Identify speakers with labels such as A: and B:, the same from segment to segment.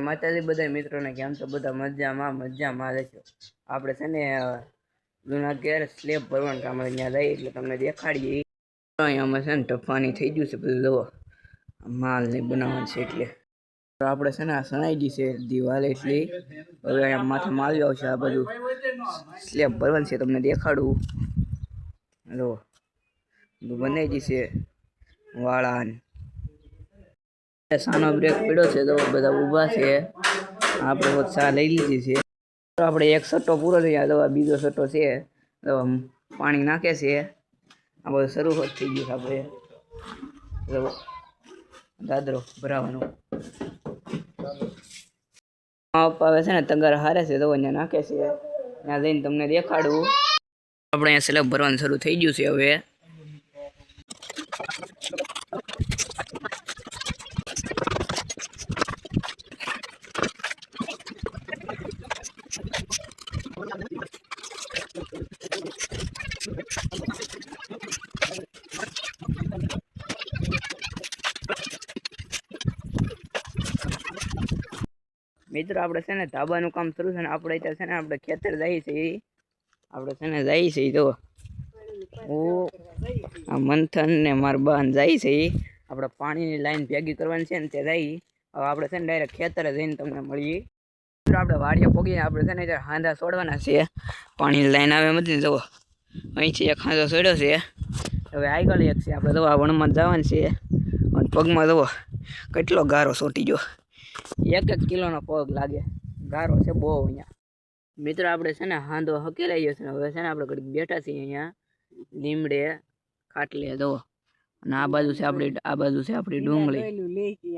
A: માતાજી બધા મિત્રોને કેમ છો? બધા મજામાં મજામાં રહેશો આપણે છે ને જૂના ઘેર સ્લેબ ભરવાનું કામ ત્યાં જઈએ એટલે તમને દેખાડીએ. અહીંયામાં છે ને ટફાની થઈ ગયું છે બધું, જુઓ. માલ ને બનાવવાનું છે એટલે. તો આપણે છે ને, આ સણાઈ ગઈ છે, દિવાલ એટલી. હવે અહીંયા માથે માલ આવશે આ બધું સ્લેબ ભરવાનું છે, તમને દેખાડું. બધું બનાવી ગઈ છે વાળા ને સાનો બ્રેક પડ્યો છે તો બધા ઊભા છે. આપણે હોત ચા લઈ લીધી છે. તો આપણે એક સટ્ટો પૂરો થઈ જાય દવા બીજો સટ્ટો છે. આમ પાણી નાખે છે. આ બધું શરૂ હોત થઈ ગયું આપણે. દાદરો ભરાવાનો. મા હવે છે ને, તગાર હારે છે, તો અહીંયા નાખે છે. ત્યાં જઈને તમને દેખાડું. આપણે અહીંયા સ્લેબ ભરવાનું શરૂ થઈ ગયું છે હવે. મિત્રો, આપણે છે ને ધાબાનું કામ શરૂ છે ને આપણે ત્યાં છે ને આપણે ખેતર જઈએ છીએ આપણે છે ને જઈએ છીએ હું આ મંથન ને મારા બાન જાય છે. આપણે પાણીની લાઈન ભેગી કરવાની છે ને તે જઈ હવે આપણે છે ને ડાયરેક્ટ ખેતરે જઈને તમને મળીએ. આપણે વાડીએ પોગીને આપણે છે ને ત્યારે હાંધા છોડવાના છે પાણી લાઈન આવે નથી જવો અહીંથી એક હાંધો છોડ્યો છે. હવે આગળ એક છે, આપણે આ વણમાં જવાનું છે અને પગમાં જુઓ, કેટલો ગારો સોટી ગયો. એક એક કિલોનો પગ લાગે. ગારો છે બહુ અહીંયા. મિત્રો, આપણે છે ને હાંધો હકેલાઈ ગયો છે હવે છે ને આપણે ઘડીક બેઠા છીએ અહીંયા. લીમડે, ખાટલે દો અને આ બાજુ છે આપણી આ બાજુ છે આપણી ડુંગળી.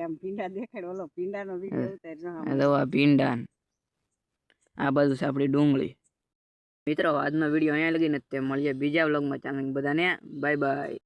B: આમ પીંડા દેખાડ ઓલો વીડિયો
A: આ ભીંડા બાજુ છે આપણી ડુંગળી. મિત્રો આજનો વીડિયો અહીંયા લગીને તે મળીએ. બીજા વ્લોગમાં ચાલે બધાને. Bye bye.